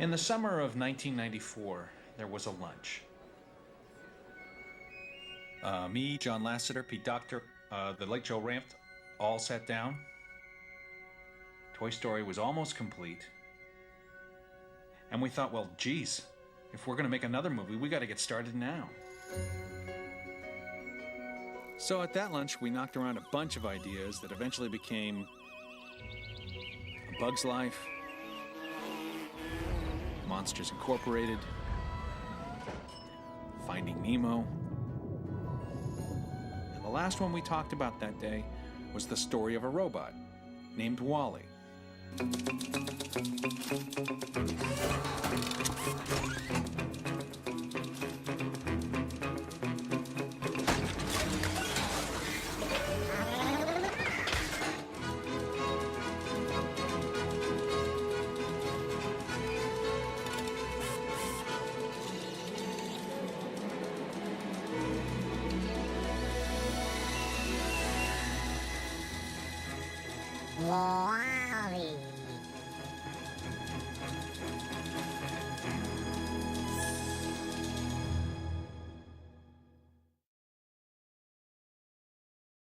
In the summer of 1994, there was a lunch. Uh, me, John Lasseter, Pete Doctor, uh, the late Joe Rampt, all sat down. Toy Story was almost complete. And we thought, well, geez, if we're going to make another movie, we got to get started now. So at that lunch, we knocked around a bunch of ideas that eventually became A Bug's Life, Monsters Incorporated, Finding Nemo. And the last one we talked about that day was the story of a robot named Wally. Wowie.